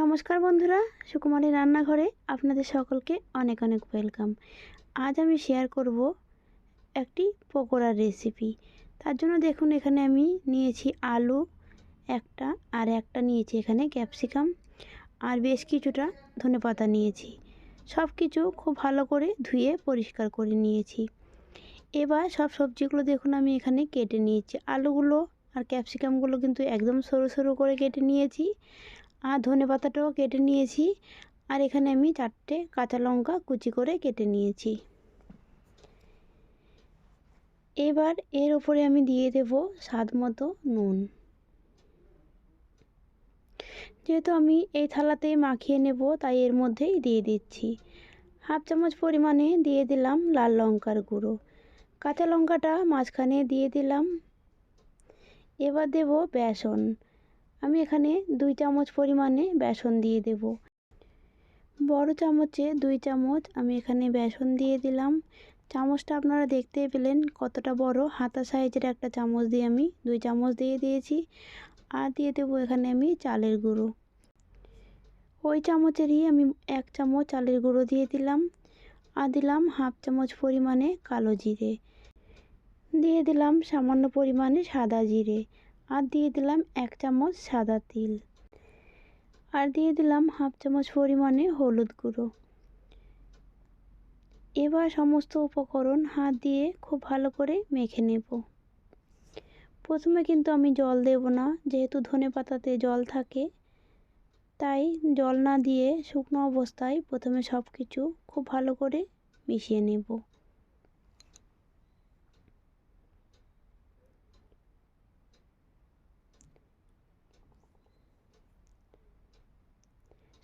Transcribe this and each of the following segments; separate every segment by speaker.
Speaker 1: নমস্কার বন্ধুরা, সুকুমারী রান্নাঘরে আপনাদের সকলকে অনেক অনেক ওয়েলকাম। আজ আমি শেয়ার করব একটি পকোড়ার রেসিপি। তার জন্য দেখুন, এখানে আমি নিয়েছি আলু একটা, আর একটা নিয়েছি এখানে ক্যাপসিকাম, আর বেশ কিছুটা ধনেপাতা নিয়েছি। সব কিছু খুব ভালো করে ধুয়ে পরিষ্কার করে নিয়েছি। এবার সব সবজিগুলো দেখুন, আমি এখানে কেটে নিয়েছি। আলুগুলো আর ক্যাপসিকামগুলো কিন্তু একদম সরু সরু করে কেটে নিয়েছি। আর ধনে পাতাটাও কেটে নিয়েছি। আর এখানে আমি চারটে কাঁচা লঙ্কা কুচি করে কেটে নিয়েছি। এবার এর ওপরে আমি দিয়ে দেব স্বাদ মতো নুন। যেহেতু আমি এই থালাতেই মাখিয়ে নেব, তাই এর মধ্যেই দিয়ে দিচ্ছি। হাফ চামচ পরিমাণে দিয়ে দিলাম লাল লঙ্কার গুঁড়ো। কাঁচা লঙ্কাটা মাঝখানে দিয়ে দিলাম। এবার দেব বেসন। আমি এখানে দুই চামচ পরিমাণে বেসন দিয়ে দেব। বড় চামচে দুই চামচ আমি এখানে বেসন দিয়ে দিলাম। চামচটা আপনারা দেখতে পেলেন কতটা বড়, হাতা সাইজের একটা চামচ দিয়ে আমি দুই চামচ দিয়ে দিয়েছি। আর দিয়ে দেবো এখানে আমি চালের গুঁড়ো। ওই চামচেরই আমি এক চামচ চালের গুঁড়ো দিয়ে দিলাম। আর দিলাম হাফ চামচ পরিমাণে কালো জিরে। দিয়ে দিলাম সামান্য পরিমাণে সাদা জিরে। আর দিয়ে দিলাম এক চামচ সাদা তিল। আর দিয়ে দিলাম হাফ চামচ পরিমাণে হলুদ গুঁড়ো। এবার সমস্ত উপকরণ হাত দিয়ে খুব ভালো করে মেখে নেব। প্রথমে কিন্তু আমি জল দেব না, যেহেতু ধনে পাতাতে জল থাকে, তাই জল না দিয়ে শুকনো অবস্থায় প্রথমে সব কিছু খুব ভালো করে মিশিয়ে নেব।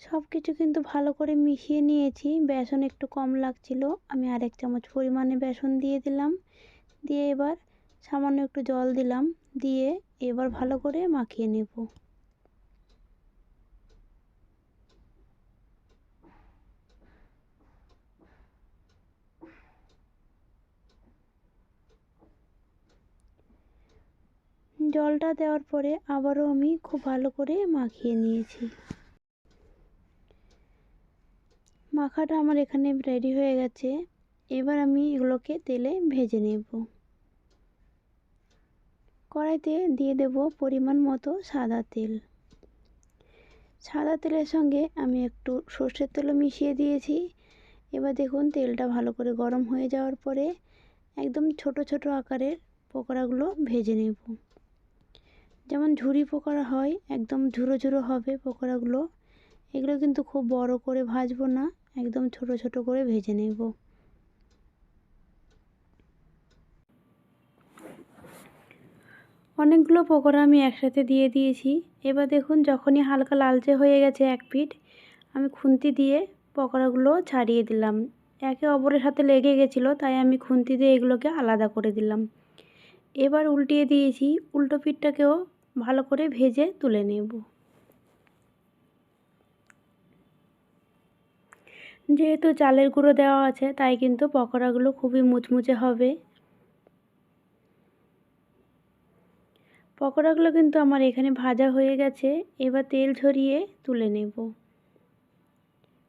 Speaker 1: সব কিছু কিন্তু ভালো করে মিশিয়ে নিয়েছি। বেসন একটু কম লাগছিল। আমি আরেক চামচ পরিমাণে বেসন দিয়ে দিলাম। দিয়ে এবার সামান্য একটু জল দিলাম। দিয়ে এবার ভালো করে মাখিয়ে নেব। জলটা দেওয়ার পরে আবারও আমি খুব ভালো করে মাখিয়ে নিয়েছি। মাখাটা আমার এখানে রেডি হয়ে গেছে। এবার আমি এগুলোকে তেলে ভেজে নেব। কড়াইতে দিয়ে দেব পরিমাণ মতো সাদা তেল। সাদা তেলের সঙ্গে আমি একটু সর্ষের তেলও মিশিয়ে দিয়েছি। এবার দেখুন তেলটা ভালো করে গরম হয়ে যাওয়ার পরে একদম ছোট ছোট আকারের পকোড়াগুলো ভেজে নেব। যেমন ঝুরি পকোড়া হয়, একদম ঝুরো ঝুরো হবে পকোড়াগুলো। এগুলো কিন্তু খুব বড় করে ভাজবো না। একদম ছোট ছোট করে ভেজে নেব। অনেকগুলো পকোড়া আমি একসাথে দিয়ে দিয়েছি। এবার দেখুন, যখনই হালকা লালচে হয়ে গেছে এক পিঠ, আমি খুন্তি দিয়ে পকোড়াগুলো ছাড়িয়ে দিলাম। একে অপরের সাথে লেগে গেছিল, তাই আমি খুন্তি দিয়ে এগুলোকে আলাদা করে দিলাম। এবার উল্টিয়ে দিয়েছি, উল্টো পিঠটাকেও ভালো করে ভেজে তুলে নেব। যেহেতু চালের গুঁড়ো দেওয়া আছে, তাই কিন্তু পকোড়াগুলো খুবই মুচমুচে হবে। পকোড়াগুলো কিন্তু আমার এখানে ভাজা হয়ে গেছে, এবার তেল ঝরিয়ে তুলে নেব।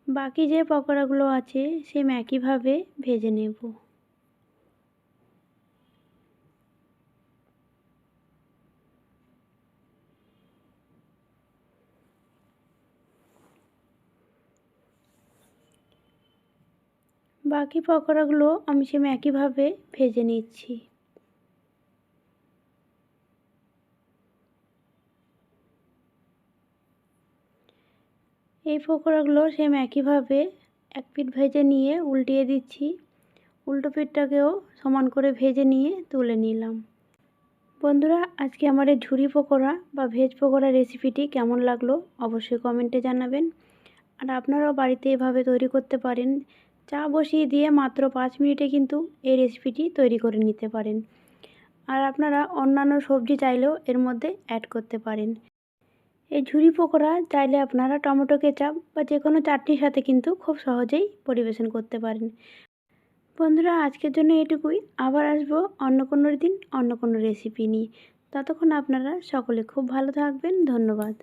Speaker 1: বাকি যে পকোড়াগুলো আছে, সেম একইভাবে ভেজে নেব। বাকি পকোড়াগুলো আমি সেম একইভাবে ভেজে নিচ্ছি। এই পকোড়াগুলো সেম একইভাবে এক পিঠ ভেজে নিয়ে উল্টিয়ে দিচ্ছি। উল্টো পিঠটাকেও সমান করে ভেজে নিয়ে তুলে নিলাম। বন্ধুরা, আজকে আমার এই ঝুরি পকোড়া বা ভেজ পকোড়া রেসিপিটি কেমন লাগল অবশ্যই কমেন্টে জানাবেন। আর আপনারাও বাড়িতে এভাবে তৈরি করতে পারেন চা বসিয়ে দিয়ে মাত্র পাঁচ মিনিটে কিন্তু এই রেসিপিটি তৈরি করে নিতে পারেন। আর আপনারা অন্যান্য সবজি চাইলেও এর মধ্যে অ্যাড করতে পারেন। এই ঝুরি পকোড়া চাইলে আপনারা টমেটো কেচাপ বা যে কোনো চাটনির সাথে কিন্তু খুব সহজেই পরিবেশন করতে পারেন। বন্ধুরা, আজকের জন্য এটুকুই। আবার আসব অন্য কোনো দিন অন্য কোনো রেসিপি নিয়ে। ততক্ষণ আপনারা সকলে খুব ভালো থাকবেন। ধন্যবাদ।